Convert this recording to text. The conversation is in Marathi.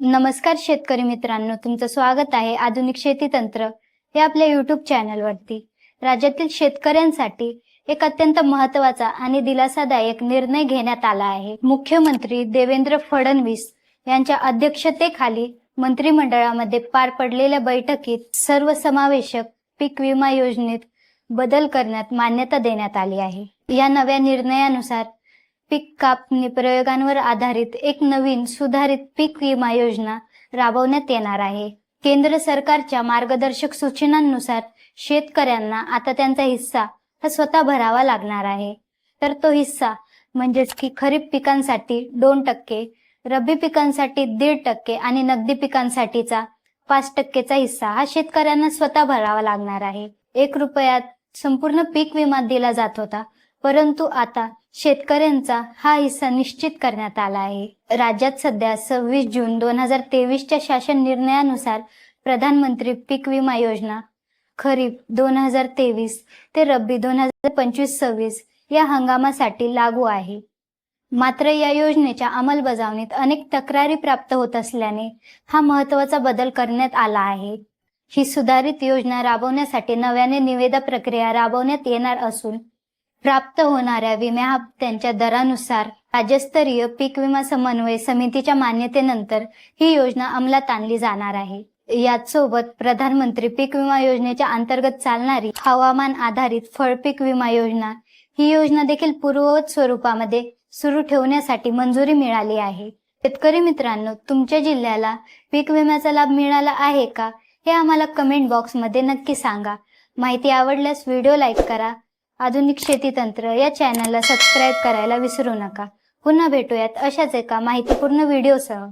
नमस्कार शेतकरी मित्रांनो तुमचं स्वागत आहे आधुनिक शेती तंत्र हे आपल्या युट्यूब चॅनलवरती राज्यातील शेतकऱ्यांसाठी एक अत्यंत महत्त्वाचा आणि दिलासादायक निर्णय घेण्यात आला आहे. मुख्यमंत्री देवेंद्र फडणवीस यांच्या अध्यक्षतेखाली मंत्रिमंडळामध्ये पार पडलेल्या बैठकीत सर्वसमावेशक पीक विमा योजनेत बदल करण्यात मान्यता देण्यात आली आहे. या नव्या निर्णयानुसार पीक कापणी प्रयोगांवर आधारित एक नवीन सुधारित पीक विमा योजना राबवण्यात येणार आहे. केंद्र सरकारच्या मार्गदर्शक सूचनांनुसार शेतकऱ्यांना आता त्यांचा हिस्सा हा स्वतः भरावा लागणार आहे. तर तो हिस्सा म्हणजेच की खरीप पिकांसाठी दोन टक्के रब्बी पिकांसाठी दीड टक्के आणि नगदी पिकांसाठीचा पाच टक्केचा हिस्सा हा शेतकऱ्यांना स्वतः भरावा लागणार आहे. एक रुपयात संपूर्ण पीक विमा दिला जात होता. परंतु आता शेतकऱ्यांचा हा हिस्सा निश्चित करण्यात आला आहे. राज्यात सध्या सव्वीस जून दोन हजार तेवीसच्या शासन निर्णयानुसार प्रधानमंत्री पीक विमा योजना खरीप दोन हजार तेवीस ते रब्बी दोन हजार पंचवीस सव्वीस या हंगामासाठी लागू आहे. मात्र या योजनेच्या अंमलबजावणीत अनेक तक्रारी प्राप्त होत असल्याने हा महत्त्वाचा बदल करण्यात आला आहे. ही सुधारित योजना राबवण्यासाठी नव्याने निवेदा प्रक्रिया राबवण्यात येणार असून प्राप्त होणाऱ्या विम्या हप्त्यांच्या दरानुसार राज्यस्तरीय पीक विमा समन्वय समितीच्या मान्यतेनंतर ही योजना अंमलात आणली जाणार आहे. याचसोबत प्रधानमंत्री पीक विमा योजनेच्या अंतर्गत चालणारी हवामान आधारित फळपीक विमा योजना ही योजना देखील पूर्ववत स्वरूपामध्ये सुरू ठेवण्यासाठी मंजुरी मिळाली आहे. शेतकरी मित्रांनो तुमच्या जिल्ह्याला पीक विम्याचा लाभ मिळाला आहे का हे आम्हाला कमेंट बॉक्समध्ये नक्की सांगा. माहिती आवडल्यास व्हिडिओ लाईक करा आधुनिक शेती तंत्र या चॅनलला सबस्क्राईब करायला विसरू नका. पुन्हा भेटूयात अशाच एका माहितीपूर्ण व्हिडिओसह